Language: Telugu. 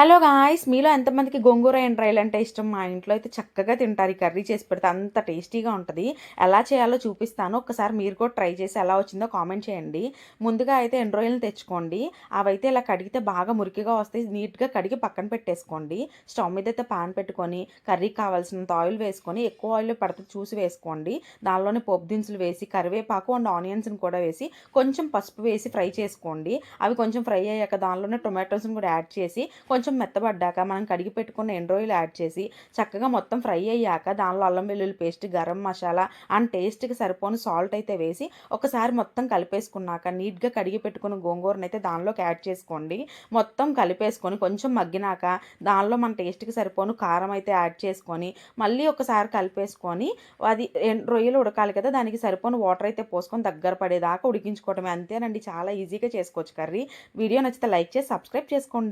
హలో గాయ్స్ మీలో ఎంతమందికి గోంగూర ఎండ్రాయిల్ అంటే ఇష్టం? మా ఇంట్లో అయితే చక్కగా తింటారు. ఈ కర్రీ చేసి పెడితే అంత టేస్టీగా ఉంటుంది. ఎలా చేయాలో చూపిస్తాను. ఒకసారి మీరు కూడా ట్రై చేసి ఎలా వచ్చిందో కామెంట్ చేయండి. ముందుగా అయితే ఎండ్రాయిల్ని తెచ్చుకోండి. అవైతే ఇలా కడిగితే బాగా మురికిగా వస్తాయి. నీట్గా కడిగి పక్కన పెట్టేసుకోండి. స్టవ్ మీద అయితే పాన్ పెట్టుకొని కర్రీకి కావాల్సినంత ఆయిల్ వేసుకొని ఎక్కువ ఆయిల్ పడుతుంది చూసి వేసుకోండి. దానిలోనే పోపు దినుసులు వేసి కరివేపాకు అండ్ ఆనియన్స్ని కూడా వేసి కొంచెం పసుపు వేసి ఫ్రై చేసుకోండి. అవి కొంచెం ఫ్రై అయ్యాక దానిలోనే టొమాటోస్ని కూడా యాడ్ చేసి కొంచెం కొంచెం మెత్తబడ్డాక మనం కడిగి పెట్టుకున్న ఎండ్రోయిల్ యాడ్ చేసి చక్కగా మొత్తం ఫ్రై అయ్యాక దానిలో అల్లం వెల్లుల్లి పేస్ట్ గరం మసాలా అండ్ టేస్ట్కి సరిపోని సాల్ట్ అయితే వేసి ఒకసారి మొత్తం కలిపేసుకున్నాక నీట్గా కడిగి పెట్టుకున్న గోంగూరను అయితే దానిలోకి యాడ్ చేసుకోండి. మొత్తం కలిపేసుకొని కొంచెం మగ్గినాక దానిలో మన టేస్ట్కి సరిపోను కారం అయితే యాడ్ చేసుకొని మళ్ళీ ఒకసారి కలిపేసుకొని అది రొయ్యలు ఉడకాలి కదా దానికి సరిపోను వాటర్ అయితే పోసుకొని దగ్గర పడేదాకా ఉడికించుకోవటమే. అంతేనండి. చాలా ఈజీగా చేసుకోవచ్చు కర్రీ. వీడియో నచ్చితే లైక్ చేసి సబ్స్క్రైబ్ చేసుకోండి.